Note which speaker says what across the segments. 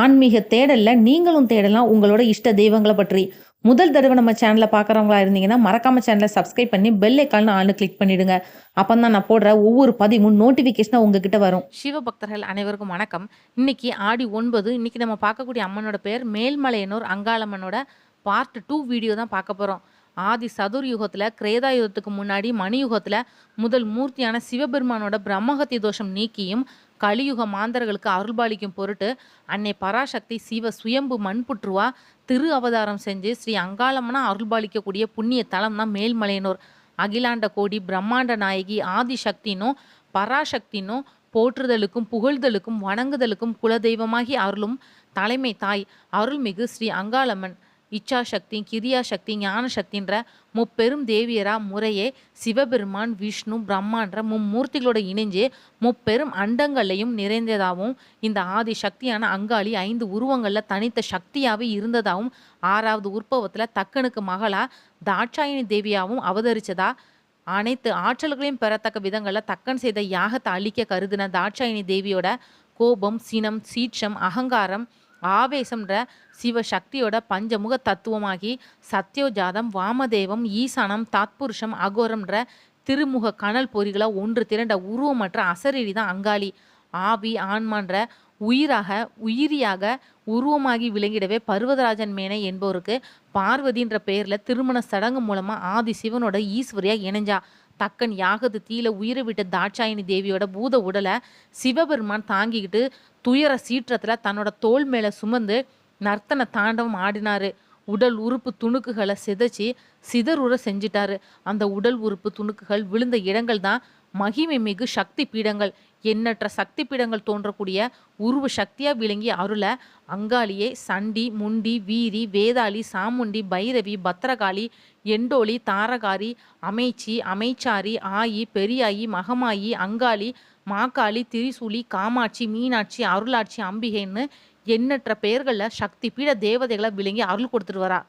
Speaker 1: ஆன்மீக தேடல்ல நீங்களும் தேடலாம். உங்களோட இஷ்ட தெய்வங்களை பற்றி. முதல் தடவை நம்ம சேனலை பார்க்குறவங்களா இருந்தீங்கன்னா மறக்காம சேனலை சப்ஸ்கிரைப் பண்ணி பெல் ஐக்கால்னு ஆளு கிளிக் பண்ணிடுங்க. அப்போ தான் நான் போடுற ஒவ்வொரு பதிவும் நோட்டிஃபிகேஷனாக உங்ககிட்ட வரும்.
Speaker 2: சிவபக்தர்கள் அனைவருக்கும் வணக்கம். இன்னைக்கு ஆடி ஒன்பது. இன்னைக்கு நம்ம பார்க்கக்கூடிய அம்மனோட பேர் மேல்மலையனூர் அங்காளம்மனோட பார்ட் டூ வீடியோ தான் பார்க்க போகிறோம் ஆதி சதுர் யுகத்தில் கிரேதா யுகத்துக்கு முன்னாடி மணி யுகத்தில் முதல் மூர்த்தியான சிவபெருமானோட பிரம்மஹத்தி தோஷம் நீக்கியும் கலியுக மாந்தர்களுக்கு அருள்பாலிக்கும் பொருட்டு அன்னை பராசக்தி சிவ சுயம்பு மண்புற்றுவா திரு அவதாரம் செஞ்சு ஸ்ரீ அங்காளம்மனா அருள்பாலிக்கக்கூடிய புண்ணிய தலம் தான் மேல்மலையனூர். அகிலாண்ட கோடி பிரம்மாண்ட நாயகி ஆதிசக்தினும் பராசக்தினும் போற்றுதலுக்கும் புகழ்தலுக்கும் வணங்குதலுக்கும் குலதெய்வமாகி அருளும் தலைமை தாய் அருள்மிகு ஸ்ரீ அங்காளம்மன். இச்சாசக்தி கிரியாசக்தி ஞானசக்தின்ற முப்பெரும் தேவியரா முறையே சிவபெருமான் விஷ்ணு பிரம்மான்ற மும்மூர்த்திகளோட இணைஞ்சு முப்பெரும் அண்டங்களையும் நிறைந்ததாகவும் இந்த ஆதி சக்தியான அங்காளி ஐந்து உருவங்களில் தனித்த சக்தியாகவே இருந்ததாகவும் ஆறாவது உற்பவத்தில் தக்கனுக்கு மகளா தாட்சாயணி தேவியாகவும் அவதரிச்சதா அனைத்து ஆற்றல்களையும் பெறத்தக்க விதங்களில் தக்கன் செய்த யாகத்தை அழிக்க கருதின தாட்சாயணி தேவியோட கோபம் சினம் சீற்றம் அகங்காரம் ஆவேசம்ன்ற சிவசக்தியோட பஞ்சமுக தத்துவமாகி சத்யோஜாதம் வாமதேவம் ஈசானம் தாத்புருஷம் அகோரம்ன்ற திருமுக கனல் பொறிகளை ஒன்று திரண்ட உருவமற்ற அசரீரி தான் அங்காளி. ஆவி ஆன்மான்ற உயிராக உயிரியாக உருவமாகி விளங்கிடவே பர்வதராஜன் மேனை என்பவருக்கு பார்வதின்ற பெயரில் திருமண சடங்கு மூலமாக ஆதி சிவனோட ஈஸ்வரியாக இணைஞ்சா. தக்கன் யாகது தீல உயிரை விட்ட தாட்சாயணி தேவியோட பூத உடலை சிவபெருமான் தாங்கிக்கிட்டு துயர சீற்றத்தில் தன்னோட தோல் மேலே சுமந்து நர்த்தன தாண்டவம் ஆடினாரு. உடல் உறுப்பு துணுக்குகளை சிதைச்சி சிதறுற செஞ்சிட்டாரு. அந்த உடல் உறுப்பு துணுக்குகள் விழுந்த இடங்கள் தான் மகிமை மிகு சக்தி பீடங்கள். எண்ணற்ற சக்தி பீடங்கள் தோன்றக்கூடிய உருவ சக்தியாக விளங்கிய அருளை அங்காளியே சண்டி முண்டி வீரி வேதாளி சாமுண்டி பைரவி பத்திரகாளி எண்டோலி தாரகாரி அமைச்சி அமைச்சாரி ஆயி பெரியாயி மகமாயி அங்காளி மாக்காளி திரிசூலி காமாட்சி மீனாட்சி அருளாட்சி அம்பிகைன்னு எண்ணற்ற பெயர்களில் சக்தி பீட தேவதைகளை விளங்கி அருள் கொடுத்துட்டு வரா.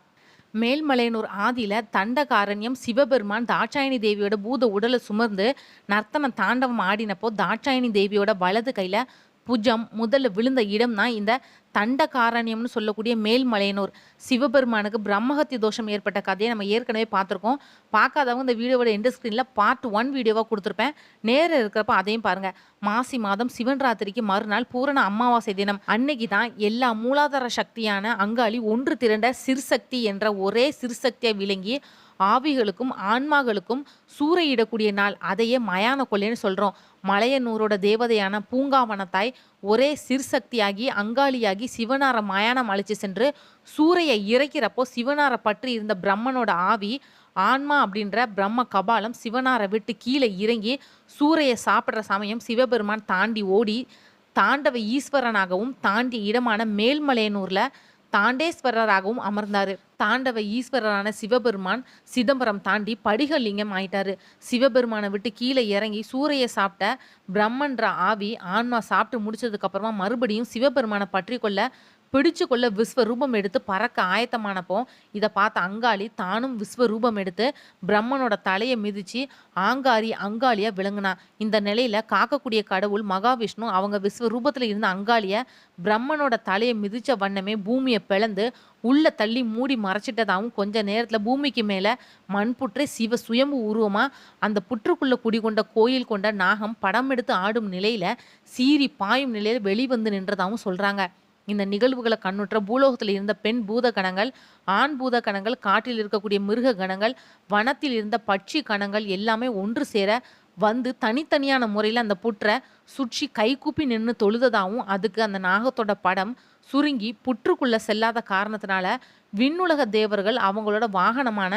Speaker 2: மேல்மலையனூர் ஆதியில தண்டகாரண்யம் சிவபெருமான் தாட்சாயணி தேவியோட பூத உடலை சுமர்ந்து நர்த்தன தாண்டவம் ஆடினப்போ தாட்சாயணி தேவியோட வலது கையில புஜம் முதல்ல விழுந்த இடம் தான் இந்த தண்டகாரண்யம்னு சொல்லக்கூடிய மேல்மலையனூர். சிவபெருமானுக்கு பிரம்மஹத்தி தோஷம் ஏற்பட்ட கதையை நம்ம ஏற்கனவே பார்த்துருக்கோம். பார்க்காதவங்க இந்த வீடியோவோட எண்டு ஸ்க்ரீனில் பார்ட் ஒன் வீடியோவாக கொடுத்துருப்பேன். நேரம் இருக்கிறப்ப அதையும் பாருங்கள் மாசி மாதம் சிவன் ராத்திரிக்கு மறுநாள் பூரண அமாவாசை தினம். அன்னைக்கு தான் எல்லா மூலாதார சக்தியான அங்காளி ஒன்று திரண்ட சிற்சக்தி என்ற ஒரே சிற்சக்தியை விளங்கி ஆவிகளுக்கும் ஆன்மாக்களுக்கும் சூறையிடக்கூடிய நாள். அதையே மயான கொள்ளைன்னு சொல்கிறோம் மலையனூரோட தேவதையான பூங்காவனத்தாய் ஒரே சிற்சக்தியாகி அங்காளியாகி சிவனார மயானம் அழைச்சு சென்று சூறையை இறக்கிறப்போ சிவனாரை பற்றி இருந்த பிரம்மனோட ஆவி ஆன்மா அப்படின்ற பிரம்ம கபாலம் சிவனாரை விட்டு கீழே இறங்கி சூறையை சாப்பிட்ற சமயம் சிவபெருமான் தாண்டி ஓடி தாண்டவ ஈஸ்வரனாகவும் தாண்டிய இடமான மேல்மலையனூரில் தாண்டேஸ்வரராகவும் அமர்ந்தார். தாண்டவ ஈஸ்வரரான சிவபெருமான் சிதம்பரம் தாண்டி படிகலிங்கம் ஆயிட்டாரு. சிவபெருமானை விட்டு கீழே இறங்கி சூறையை சாப்பிட்ட பிரம்மன்ற ஆவி ஆன்மா சாப்பிட்டு முடிச்சதுக்கு அப்புறமா மறுபடியும் சிவபெருமானை பற்றி கொள்ள பிடிச்சு கொள்ள விஸ்வரூபம் எடுத்து பறக்க ஆயத்தமானப்போ இதை பார்த்த அங்காளி தானும் விஸ்வரூபம் எடுத்து பிரம்மனோட தலையை மிதிச்சு ஆங்காரி அங்காளியா விளங்கினா. இந்த நிலையில காக்கக்கூடிய கடவுள் மகாவிஷ்ணு அவங்க விஸ்வரூபத்துல இருந்த அங்காளிய பிரம்மனோட தலையை மிதிச்ச வண்ணமே பூமியை பிளந்து உள்ள தள்ளி மூடி மறைச்சிட்டதாகவும் கொஞ்ச நேரத்துல பூமிக்கு மேல மண்புற்றை சிவ சுயம்பு உருவமா அந்த புற்றுக்குள்ள குடிகொண்ட கோயில் கொண்ட நாகம் படம் எடுத்து ஆடும் நிலையில சீறி பாயும் நிலையில வெளிவந்து நின்றதாகவும் சொல்றாங்க. இந்த நிகழ்வுகளை கண்ணுற்ற பூலோகத்தில் இருந்த பெண் பூத கணங்கள் ஆண் பூத கணங்கள் காட்டில் இருக்கக்கூடிய மிருக கணங்கள் வனத்தில் இருந்த பட்சி கணங்கள் எல்லாமே ஒன்று சேர வந்து தனித்தனியான முறையில் அந்த புற்றை சுற்றி கைகூப்பி நின்று தொழுததாகவும் அதுக்கு அந்த நாகத்தோட படம் சுருங்கி புற்றுக்குள்ளே செல்லாத காரணத்தினால விண்ணுலக தேவர்கள் அவங்களோட வாகனமான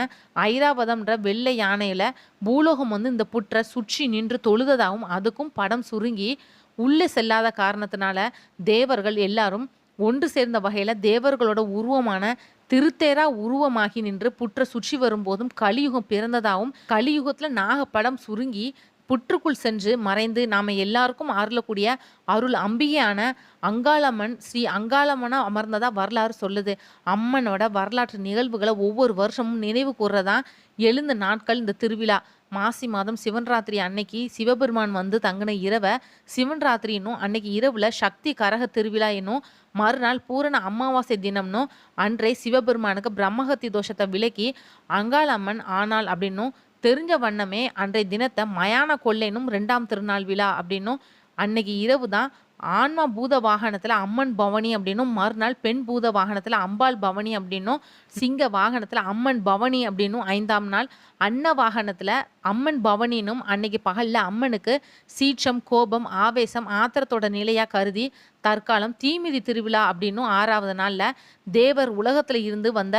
Speaker 2: ஐராவதம்ன்ற வெள்ளை யானையில் பூலோகம் வந்து இந்த புற்றை சுற்றி நின்று தொழுததாகவும் அதுக்கும் படம் சுருங்கி உள்ளே செல்லாத காரணத்தினால தேவர்கள் எல்லாரும் ஒன்று சேர்ந்த வகையில் தேவர்களோட உருவமான திருத்தேரா உருவமாகி நின்று புற்ற சுற்றி வரும்போதும் கலியுகம் பிறந்ததாகவும் கலியுகத்தில் நாகப்படம் சுருங்கி புற்றுக்குள் சென்று மறைந்து நாம் எல்லாருக்கும் அருளக்கூடிய அருள் அம்பிகையான அங்காளம்மன் ஸ்ரீ அங்காளம்மனா அமர்ந்ததா வரலாறு சொல்லுது. அம்மனோட வரலாற்று நிகழ்வுகளை ஒவ்வொரு வருஷமும் நினைவு கூறுறதா எழுந்த நாட்கள் இந்த திருவிழா. மாசி மாதம் சிவன் ராத்திரி அன்னைக்கு சிவபெருமான் வந்து தங்கின இரவை சிவன் ராத்திரி என்னும் அன்னைக்கு இரவுல சக்தி கரக திருவிழா என்னும் மறுநாள் பூரண அமாவாசை தினம்னும் அன்றே சிவபெருமானுக்கு பிரம்மஹத்தி தோஷத்தை விலக்கி அங்காளம்மன் அம்மன் அப்படின்னும் தெரிஞ்ச வண்ணமே அன்றைய தினத்தை மயான கொள்ளைனும் ரெண்டாம் திருநாள் விழா அப்படின்னும் அன்னைக்கு இரவு தான் ஆன்மா பூத வாகனத்தில் அம்மன் பவனி அப்படின்னும் மறுநாள் பெண் பூத வாகனத்தில் அம்பாள் பவனி அப்படின்னும் சிங்க வாகனத்தில் அம்மன் பவனி அப்படின்னும் ஐந்தாம் நாள் அன்ன வாகனத்தில் அம்மன் பவனினும் அன்னைக்கு பகலில் அம்மனுக்கு சீற்றம் கோபம் ஆவேசம் ஆத்திரத்தோட நிலையாக கருதி தற்காலம் தீமிதி திருவிழா அப்படின்னும் ஆறாவது நாளில் தேவர் உலகத்தில் இருந்து வந்த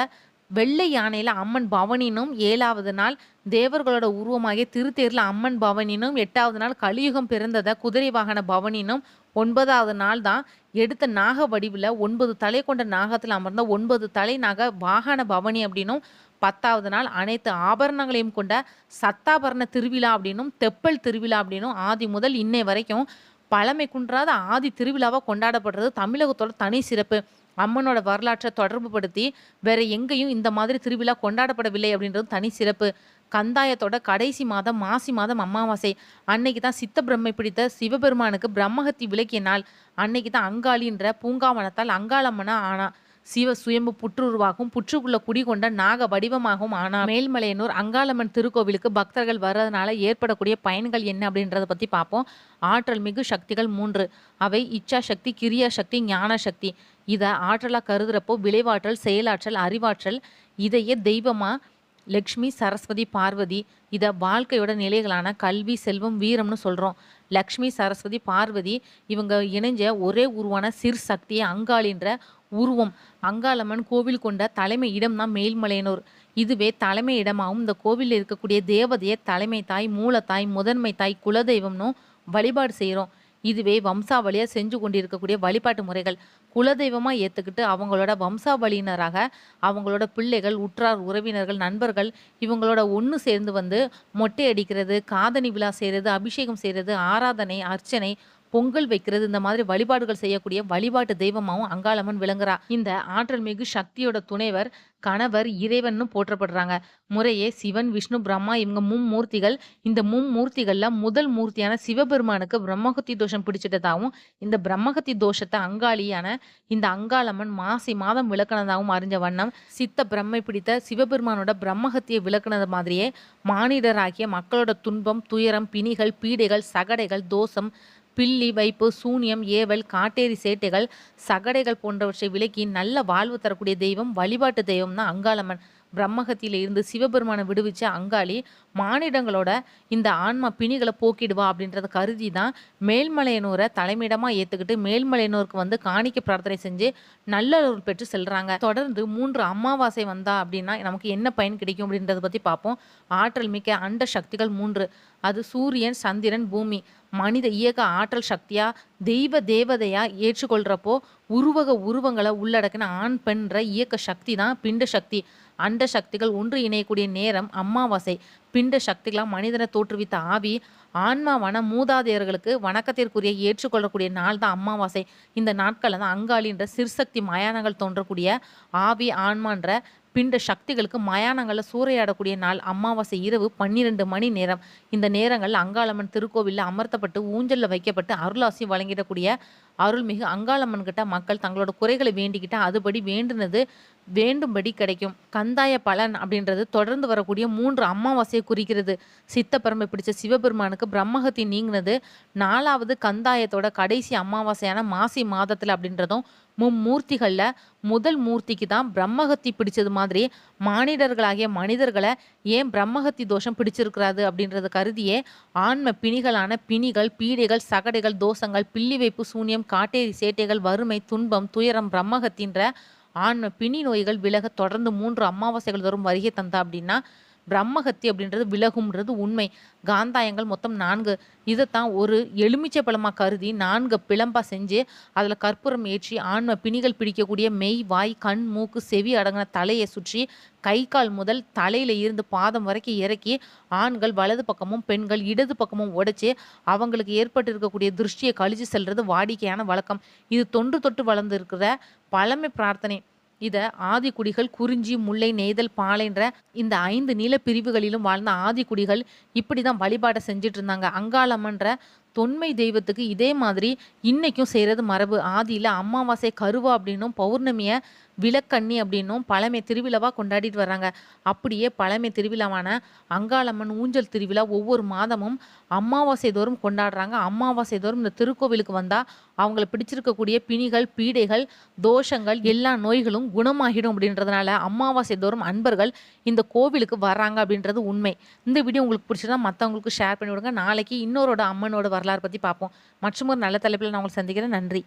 Speaker 2: வெள்ளை யானையில் அம்மன் பவனினும் ஏழாவது நாள் தேவர்களோட உருவமாகிய திருத்தேரில் அம்மன் பவனினும் எட்டாவது நாள் கலியுகம் பிறந்ததை குதிரை வாகன பவனினும் ஒன்பதாவது நாள் தான் எடுத்த நாக வடிவில் ஒன்பது தலை கொண்ட நாகத்தில் அமர்ந்த ஒன்பது தலை நாக வாகன பவனி அப்படின்னும் பத்தாவது நாள் அனைத்து ஆபரணங்களையும் கொண்ட சத்தாபரண திருவிழா அப்படின்னும் தெப்பல் திருவிழா அப்படின்னும் ஆதி முதல் இன்னை வரைக்கும் பழமை குன்றாத ஆதி திருவிழாவாக கொண்டாடப்படுறது தமிழகத்தோட தனி சிறப்பு. அம்மனோட வரலாற்றை தொடர்பு படுத்தி வேற எங்கேயும் இந்த மாதிரி திருவிழா கொண்டாடப்படவில்லை அப்படின்றது தனி சிறப்பு. கந்தாயத்தோட கடைசி மாதம் மாசி மாதம் அமாவாசை அன்னைக்கு தான் சித்த பிரம்மை பிடித்த சிவபெருமானுக்கு பிரம்மஹத்தி விளக்கிய நாள் அன்னைக்கு தான் அங்காளின்ற பூங்காவனத்தால் அங்காளம்மனா ஆனா சிவ சுயம்பு புற்றுருவாகவும் புற்றுக்குள்ள குடிகொண்ட நாக வடிவமாகவும் ஆனா மேல்மலையனூர் அங்காளம்மன் திருக்கோவிலுக்கு பக்தர்கள் வர்றதுனால ஏற்படக்கூடிய பயன்கள் என்ன அப்படின்றத பற்றி பார்ப்போம். ஆற்றல் மிகு சக்திகள் மூன்று. அவை இச்சா சக்தி கிரியா சக்தி ஞான சக்தி. இதை ஆற்றலாக கருதுறப்போ விளைவாற்றல் செயலாற்றல் அறிவாற்றல் இதையே தெய்வமாக லக்ஷ்மி சரஸ்வதி பார்வதி இதை வாழ்க்கையோட நிலைகளான கல்வி செல்வம் வீரம்னு சொல்கிறோம் லக்ஷ்மி சரஸ்வதி பார்வதி இவங்க இணைஞ்ச ஒரே உருவான சிறு சக்தியை அங்காளின்ற உருவம். அங்காளம்மன் கோவில் கொண்ட தலைமை இடம் தான் மேல்மலையனூர். இதுவே தலைமை இடமாகவும் இந்த கோவிலில் இருக்கக்கூடிய தேவதையை தலைமை தாய் மூலத்தாய் முதன்மை தாய் குலதெய்வம்னு வழிபாடு செய்கிறோம் இதுவே வம்சாவளியாக செஞ்சு கொண்டிருக்கக்கூடிய வழிபாட்டு முறைகள். குலதெய்வமாக ஏற்றுக்கிட்டு அவங்களோட வம்சாவளியினராக அவங்களோட பிள்ளைகள் உற்றார் உறவினர்கள் நண்பர்கள் இவங்களோட ஒன்று சேர்ந்து வந்து மொட்டை அடிக்கிறது காதணி விழா செய்கிறது அபிஷேகம் செய்கிறது ஆராதனை அர்ச்சனை பொங்கல் வைக்கிறது இந்த மாதிரி வழிபாடுகள் செய்யக்கூடிய வழிபாட்டு தெய்வமாகவும் அங்காளம்மன் விளங்குறா. இந்த ஆற்றல் மிகு சக்தியோட துணைவர் கணவர் இறைவன்னு போற்றப்படுறாங்க. முறையே சிவன் விஷ்ணு பிரம்மா இவங்க மும்மூர்த்திகள். இந்த மும்மூர்த்திகள்ல முதல் மூர்த்தியான சிவபெருமானுக்கு பிரம்மகத்தி தோஷம் பிடிச்சிட்டதாகவும் இந்த பிரம்மகத்தி தோஷத்தை அங்காளியான இந்த அங்காளம்மன் மாசி மாதம் விளக்குனதாகவும் அறிஞ்ச வண்ணம் சித்த பிரம்மை பிடித்த சிவபெருமானோட பிரம்மகத்தியை விளக்குனது மாதிரியே மானிடராகிய மக்களோட துன்பம் துயரம் பிணிகள் பீடைகள் சகடைகள் தோஷம் பில்லி வைப்பு சூனியம் ஏவல் காட்டேரி சேட்டைகள் சகடைகள் போன்றவற்றை விலக்கி நல்ல வாழ்வு தரக்கூடிய தெய்வம் வழிபாட்டு தெய்வம் தான் அங்காளம்மன். பிரம்மகத்தியில இருந்து சிவபெருமானை விடுவிச்ச அங்காளி மானிடங்களோட இந்த ஆன்மா பிணிகளை போக்கிடுவா அப்படின்றத கருதி தான் மேல்மலையனூரை தலைமையிடமாக ஏற்றுக்கிட்டு மேல்மலையனூருக்கு வந்து காணிக்க பிரார்த்தனை செஞ்சு நல்லருள் பெற்று செல்றாங்க. தொடர்ந்து மூன்று அமாவாசை வந்தா அப்படின்னா நமக்கு என்ன பயன் கிடைக்கும் அப்படின்றத பற்றி பார்ப்போம். ஆற்றல் மிக்க அண்ட சக்திகள் மூன்று. அது சூரியன் சந்திரன் பூமி. மனித இயக்க ஆற்றல் சக்தியா தெய்வ தேவதையா ஏற்றுக்கொள்றப்போ உருவக உருவங்களை உள்ளடக்கின ஆண் பெண்ற இயக்க சக்தி தான் பிண்ட சக்தி. அண்ட சக்திகள் ஒன்று இணையக்கூடிய நேரம் அமாவாசை பிண்ட சக்திகளாக மனிதனை தோற்றுவித்த ஆவி ஆன்மாவான மூதாதையர்களுக்கு வணக்கத்திற்குரிய ஏற்றுக்கொள்ளக்கூடிய நாள் தான் அமாவாசை இந்த நாட்களில் தான் அங்காளின்ற சிற்சக்தி மயானங்கள் தோன்றக்கூடிய ஆவி ஆன்மான்ற பிண்ட சக்திகளுக்கு மயானங்களில் சூறையாடக்கூடிய நாள் அமாவாசை இரவு பன்னிரெண்டு மணி நேரம். இந்த நேரங்களில் அங்காளம்மன் திருக்கோவிலில் அமர்த்தப்பட்டு ஊஞ்சலில் வைக்கப்பட்டு அருளாசி வழங்கிடக்கூடிய அருள்மிகு அங்காளம்மன் கிட்ட மக்கள் தங்களோட குறைகளை வேண்டிக்கிட்டு அதுபடி வேண்டுனது வேண்டும்படி கிடைக்கும். கந்தாய பலன் அப்படின்றது தொடர்ந்து வரக்கூடிய மூன்று அமாவாசையை குறிக்கிறது. சித்தப்பரம்பை பிடிச்ச சிவபெருமானுக்கு பிரம்மகத்தி நீங்கினது. நாலாவது கந்தாயத்தோட கடைசி அமாவாசையான மாசி மாதத்தில் அப்படின்றதும் மும்மூர்த்திகளில் முதல் மூர்த்திக்கு தான் பிரம்மகத்தி பிடிச்சது மாதிரி மானிடர்களாகிய மனிதர்களை ஏன் பிரம்மகத்தி தோஷம் பிடிச்சிருக்கிறாது அப்படின்றத கருதியே ஆன்ம பிணிகளான பிணிகள் பீடைகள் சகடைகள் தோஷங்கள் பில்லி வைப்பு சூன்யம் காட்டேரி சேட்டைகள் வறுமை துன்பம் துயரம் பிரம்மகத்தின்ற ஆண் பிணி நோய்கள் விலக தொடர்ந்து மூன்று அமாவாசைகள் தரும் வருகை தந்தா அப்படின்னா பிரம்மஹத்தி அப்படின்றது விலகும்ன்றது உண்மை. காந்தாயங்கள் மொத்தம் நான்கு. இதைத்தான் ஒரு எலுமிச்சை பழமாக கருதி நான்கு பிளம்பா செஞ்சு அதில் கற்பூரம் ஏற்றி ஆன்ம பிணிகள் பிடிக்கக்கூடிய மெய் வாய் கண் மூக்கு செவி அடங்கின தலையை சுற்றி கை கால் முதல் தலையில இருந்து பாதம் வரைக்கும் இறக்கி ஆண்கள் வலது பக்கமும் பெண்கள் இடது பக்கமும் உடைச்சி அவங்களுக்கு ஏற்பட்டு இருக்கக்கூடிய திருஷ்டியை கழிச்சு செல்றது வாடிக்கையான வழக்கம். இது தொன்று தொட்டு வளர்ந்து இருக்கிற பழமை பிரார்த்தனை. இதை ஆதிக்குடிகள் குறிஞ்சி, முல்லை, நெய்தல், பாலைன்ற இந்த ஐந்து நிலப்பிரிவுகளிலும் வாழ்ந்த ஆதிக்குடிகள் இப்படி தான் வழிபாடை செஞ்சுட்டு இருந்தாங்க. அங்காளம்மன்ற தொன்மை தெய்வத்துக்கு இதே மாதிரி இன்னைக்கும் செய்கிறது மரபு. ஆதியில அமாவாசை கருவா அப்படின்னும், பௌர்ணமியை விளக்கண்ணி அப்படின்னும் பழமை திருவிழாவாக கொண்டாடிட்டு வர்றாங்க. அப்படியே பழமை திருவிழாவான அங்காளம்மன் ஊஞ்சல் திருவிழா ஒவ்வொரு மாதமும் அமாவாசை தோறும் கொண்டாடுறாங்க. அமாவாசை தோறும் இந்த திருக்கோவிலுக்கு வந்தால் அவங்கள பிடிச்சிருக்கக்கூடிய பிணிகள், பீடைகள், தோஷங்கள் எல்லா நோய்களும் குணமாகிடும் அப்படின்றதுனால அமாவாசை தோறும் அன்பர்கள் இந்த கோவிலுக்கு வர்றாங்க அப்படின்றது உண்மை. இந்த வீடியோ உங்களுக்கு பிடிச்சிருந்தா மற்றவங்களுக்கு ஷேர் பண்ணி விடுங்க. நாளைக்கு இன்னொரு அம்மனோட வரலாறு பற்றி பார்ப்போம். மற்றும் ஒரு நல்ல தலைப்பில் நான் உங்களுக்கு சந்திக்கிறேன். நன்றி.